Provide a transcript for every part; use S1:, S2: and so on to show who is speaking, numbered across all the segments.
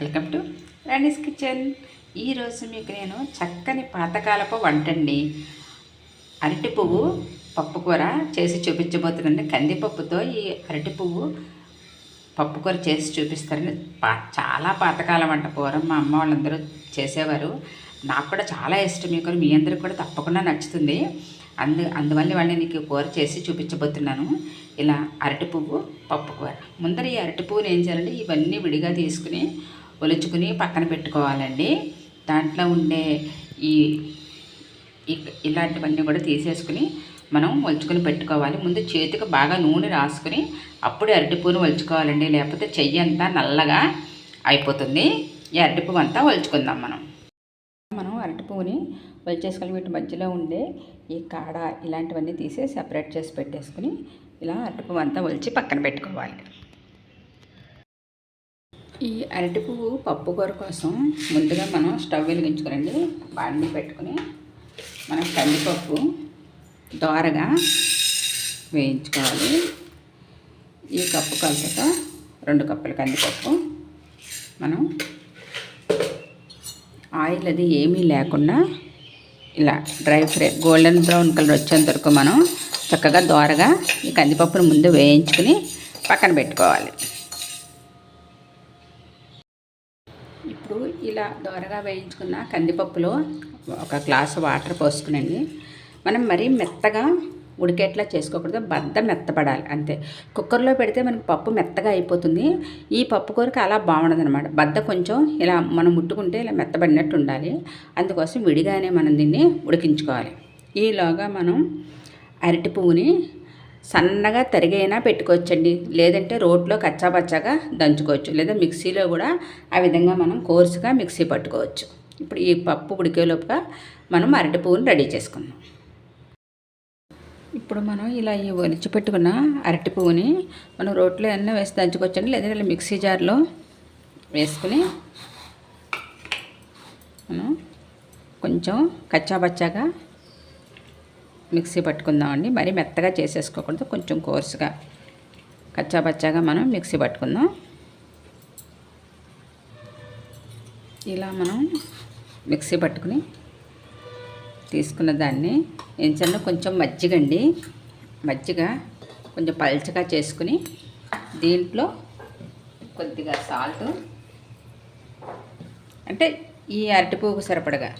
S1: Welcome to Rani's kitchen. ఈరోజు మీకు నేను చక్కని పాతకాలపు వంటండి. అరటి పువ్వు పప్పు కూర చేసి చూపించబోతున్నాండి కందిపప్పుతో ఈ అరటి పువ్వు పప్పు కూర చేసి చూపిస్తారండి పా చాలా పాతకాలం వంట. కూర మా అమ్మ వాళ్ళందరూ చేసేవారు. నాకు కూడా చాలా ఇష్టం. ఈ కూర మీ అందరికి కూడా తప్పకుండా నచ్చుతుంది. అందు అందువల్ల వాళ్ళని నీకు కూర చేసి చూపించబోతున్నాను. ఇలా అరటి పువ్వు పప్పు కూర. ముందర ఈ అరటి పువ్వుని ఏం చేయాలంటే ఇవన్నీ విడిగా తీసుకుని ఒలుచుకుని పక్కన పెట్టుకోవాలండి. దాంట్లో ఉండే ఈ ఇలాంటివన్నీ కూడా తీసేసుకుని మనం ఒలుచుకుని పెట్టుకోవాలి. ముందు చేతికి బాగా నూనె రాసుకుని అప్పుడు అరటిపూను ఒలుచుకోవాలండి. లేకపోతే చెయ్యి అంతా నల్లగా అయిపోతుంది. ఈ అరటిపువ్వు అంతా ఒలుచుకుందాం మనం. మనం అరటి పువ్వుని వీటి మధ్యలో ఉండే ఈ కాడ ఇలాంటివన్నీ తీసి సెపరేట్ చేసి పెట్టేసుకుని ఇలా అరటి పువ్వు అంతా ఒలిచి పక్కన పెట్టుకోవాలి. ఈ అరటి పువ్వు పప్పు కూర కోసం ముందుగా మనం స్టవ్ వెలిగించుకోరండి బాండి పెట్టుకుని మనం కందిపప్పు దోరగా వేయించుకోవాలి. ఈ కప్పు కొలతతో రెండు కప్పుల కందిపప్పు మనం ఆయిల్ అది ఏమీ లేకుండా ఇలా dry fry golden brown colour వచ్చేంత వరకు మనం చక్కగా దోరగా ఈ కందిపప్పును ముందు వేయించుకుని పక్కన పెట్టుకోవాలి ఇప్పుడు ఇలా దోరగా వేయించుకున్న కందిపప్పులో ఒక గ్లాసు వాటర్ పోసుకునండి. మనం మరీ మెత్తగా ఉడికేట్లా చేసుకోకూడదు. బద్ద మెత్తపడాలి అంతే. కుక్కర్లో పెడితే మనకి పప్పు మెత్తగా అయిపోతుంది. ఈ పప్పు కూరకి అలా బాగుండదు అనమాట బద్ద కొంచెం ఇలా మనం ముట్టుకుంటే ఇలా మెత్తబడినట్టు ఉండాలి. అందుకోసం విడిగానే మనం దీన్ని ఉడికించుకోవాలి. ఈలోగా మనం అరటి పువ్వుని సన్నగా తరిగైనా పెట్టుకోవచ్చండి. లేదంటే రోట్లో కచ్చాపచ్చాగా దంచుకోవచ్చు. లేదా మిక్సీలో కూడా ఆ విధంగా మనం కోర్సుగా మిక్సీ పట్టుకోవచ్చు. ఇప్పుడు ఈ పప్పు ఉడికేలోపుగా మనం అరటి పువ్వుని రెడీ చేసుకుందాం. ఇప్పుడు మనం ఇలా ఈ ఒలిచి పెట్టుకున్న అరటి పువ్వుని మనం రోట్లో ఎన్న వేసి దంచుకోవచ్చండి. లేదంటే ఇలా మిక్సీ జార్లో వేసుకుని మనం కొంచెం కచ్చాపచ్చాగా మిక్సీ పట్టుకుందామండి. మరీ మెత్తగా చేసేసుకోకూడదు. కొంచెం కోర్సుగా కచ్చాపచ్చాగా మనం మిక్సీ పట్టుకుందాం. ఇలా మనం మిక్సీ పట్టుకుని తీసుకున్న దాన్ని ఎంచండి కొంచెం మజ్జిగండి. మజ్జిగ కొంచెం పల్చగా చేసుకుని దీంట్లో కొద్దిగా సాల్ట్ అంటే ఈ అరటిపువ్వుకు సరిపడగా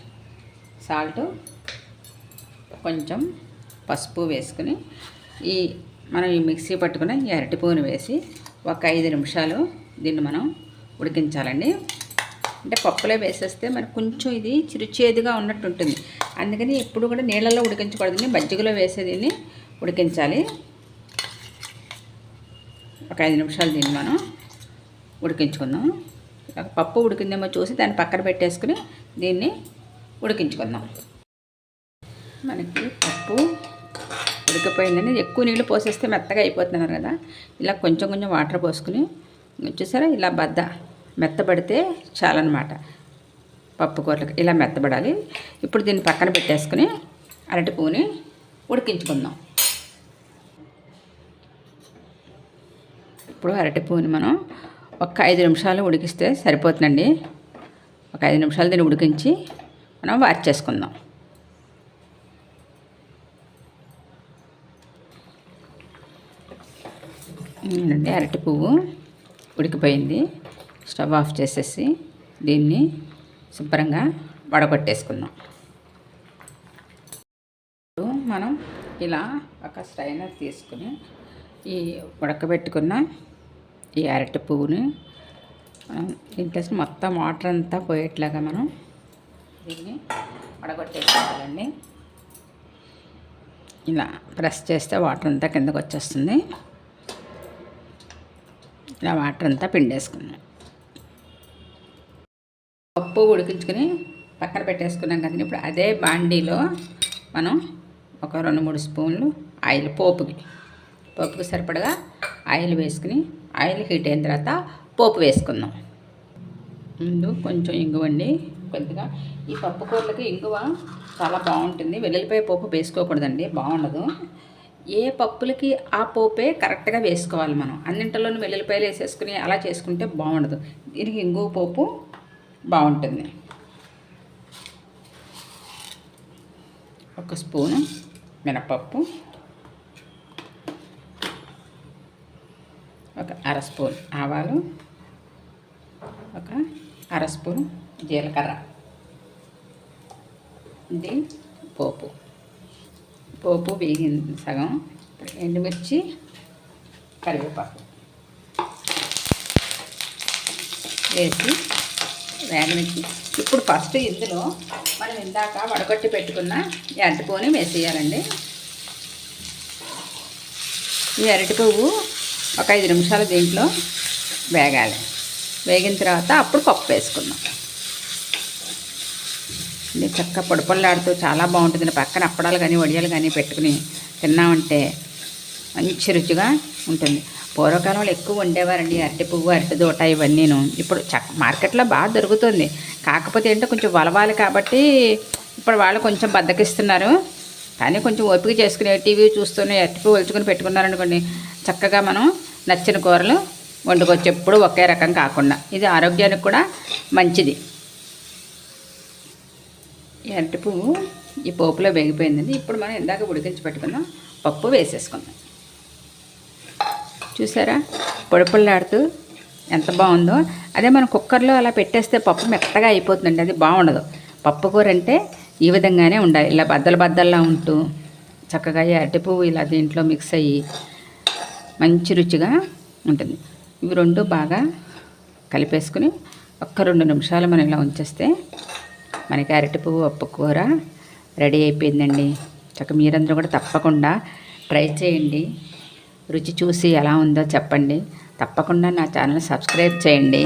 S1: సాల్ట్ కొంచెం పసుపు వేసుకుని ఈ మనం ఈ మిక్సీ పట్టుకున్న ఈ అరటిపువ్వుని వేసి ఒక ఐదు నిమిషాలు దీన్ని మనం ఉడికించాలండి. అంటే పప్పులో వేసేస్తే మనకు కొంచెం ఇది చిరుచేదుగా ఉన్నట్టు ఉంటుంది. అందుకని ఎప్పుడు కూడా నీళ్ళలో ఉడికించకూడదండి. మజ్జిగలో వేసే దీన్ని ఉడికించాలి. ఒక ఐదు నిమిషాలు దీన్ని మనం ఉడికించుకుందాం. పప్పు ఉడికిందేమో చూసి దాన్ని పక్కన పెట్టేసుకుని దీన్ని ఉడికించుకుందాం. మనకి పప్పు ఉడికపోయిందని ఎక్కువ నీళ్ళు పోసేస్తే మెత్తగా అయిపోతున్నారు కదా. ఇలా కొంచెం కొంచెం వాటర్ పోసుకుని చూసారా? ఇలా బద్ద మెత్తబడితే చాలన్నమాట. పప్పు కూరలకు ఇలా మెత్తబడాలి. ఇప్పుడు దీన్ని పక్కన పెట్టేసుకుని అరటి పువ్వుని ఉడికించుకుందాం. ఇప్పుడు అరటి పువ్వుని మనం ఒక ఐదు నిమిషాలు ఉడికిస్తే సరిపోతుందండి. ఒక ఐదు నిమిషాలు దీన్ని ఉడికించి మనం వార్చేసుకుందాం చేసుకుందాం అండి అరటి పువ్వు ఉడికిపోయింది. స్టవ్ ఆఫ్ చేసేసి దీన్ని శుభ్రంగా వడగొట్టేసుకుందాం. ఇప్పుడు మనం ఇలా ఒక స్ట్రైనర్ తీసుకుని ఈ ఉడకబెట్టుకున్న ఈ అరటి పువ్వుని దీంట్లో మొత్తం వాటర్ అంతా పోయేట్లాగా మనం దీన్ని వడగొట్టేసుకోవాలండి. ఇలా ప్రెస్ చేస్తే వాటర్ అంతా కిందకు వచ్చేస్తుంది ఇలా వాటర్ అంతా పిండేసుకున్నాం. పప్పు ఉడికించుకొని పక్కన పెట్టేసుకున్నాం కదండి. ఇప్పుడు అదే బాండీలో మనం ఒక రెండు మూడు స్పూన్లు ఆయిల్ పోపుకి. పోపుకి సరిపడగా ఆయిల్ వేసుకుని ఆయిల్ హీట్ అయిన తర్వాత పోపు వేసుకుందాం. ముందు కొంచెం ఇంగువండి కొద్దిగా ఈ పప్పు కూరలకి ఇంగువ చాలా బాగుంటుంది. వెల్లుల్లిపాయ పోపు వేసుకోకూడదండి బాగుండదు. ఏ పప్పులకి ఆ పోపే కరెక్ట్గా వేసుకోవాలి మనం. అన్నింటిలోనూ వెల్లుల్లిపాయలు వేసేసుకుని అలా చేసుకుంటే బాగుండదు. దీనికి ఇంగు పోపు బాగుంటుంది. ఒక స్పూను మినపప్పు. ఒక అర స్పూన్ ఆవాలు. ఒక అర స్పూన్ జీలకర్ర. ఇది పోపు. పోపు వేగింది సగం ఎండుమిర్చి కరివేపాకు వేసి వేగనిచ్చి. ఇప్పుడు ఫస్ట్ ఇందులో మనం ఇందాక వడగొట్టి పెట్టుకున్న ఈ అరటిపువ్వుని వేసేయాలండి. ఈ అరటి పువ్వు ఒక ఐదు నిమిషాలు దీంట్లో వేగాలి. వేగిన తర్వాత అప్పుడు పప్పు వేసుకుందాం. ఇది చక్క పొడిపొల్లాడుతూ చాలా బాగుంటుంది. పక్కన అప్పడాలు కానీ వడియాలు కానీ పెట్టుకుని తిన్నామంటే మంచి రుచిగా ఉంటుంది. పూర్వకాలంలో ఎక్కువ వండేవారండి అరటి పువ్వు అరటి దూట ఇవన్నీను. ఇప్పుడు చక్క మార్కెట్లో బాగా దొరుకుతుంది. కాకపోతే ఏంటో కొంచెం వలవాలి కాబట్టి ఇప్పుడు వాళ్ళు కొంచెం బద్దకిస్తున్నారు. కానీ కొంచెం ఓపిక చేసుకుని టీవీ చూస్తూనే అరటి పువ్వు ఒలుచుకొని పెట్టుకున్నారనుకోండి చక్కగా మనం నచ్చిన కూరలు వండుకోవచ్చు. ఎప్పుడు ఒకే రకం కాకుండా. ఇది ఆరోగ్యానికి కూడా మంచిది. అరటి పువ్వు ఈ పోపులో వేగిపోయిందండి. ఇప్పుడు మనం ఇందాక ఉడికించి పెట్టుకుందాం పప్పు వేసేసుకుందాం. చూసారా? పొడిపొళ్ళాడుతూ ఎంత బాగుందో. అదే మనం కుక్కర్లో అలా పెట్టేస్తే పప్పు మెత్తగా అయిపోతుందండి. అది బాగుండదు. పప్పు కూర అంటే ఈ విధంగానే ఉండాలి. ఇలా బద్దలు బద్దల్లా ఉంటూ చక్కగా అరటి పువ్వు ఇలా దీంట్లో మిక్స్ అయ్యి మంచి రుచిగా ఉంటుంది. ఇవి రెండు బాగా కలిపేసుకుని ఒక్క రెండు నిమిషాలు మనం ఇలా ఉంచేస్తే మనకి అరటి పువ్వు పప్పు కూర రెడీ అయిపోయిందండి. చక్క మీరందరూ కూడా తప్పకుండా ట్రై చేయండి. రుచి చూసి ఎలా ఉందో చెప్పండి. తప్పకుండా నా ఛానల్ సబ్స్క్రైబ్ చేయండి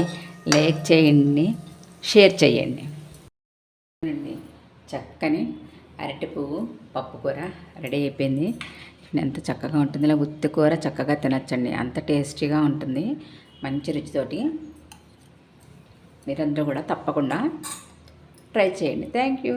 S1: లైక్ చేయండి షేర్ చేయండి. చక్కని అరటి పువ్వు పప్పు కూర రెడీ అయిపోయింది. ఎంత చక్కగా ఉంటుంది. ఇలా ఉత్తి కూర చక్కగా తినచ్చండి. అంత టేస్టీగా ఉంటుంది. మంచి రుచితోటి మీరందరూ కూడా తప్పకుండా ట్రై చేయండి థ్యాంక్ యూ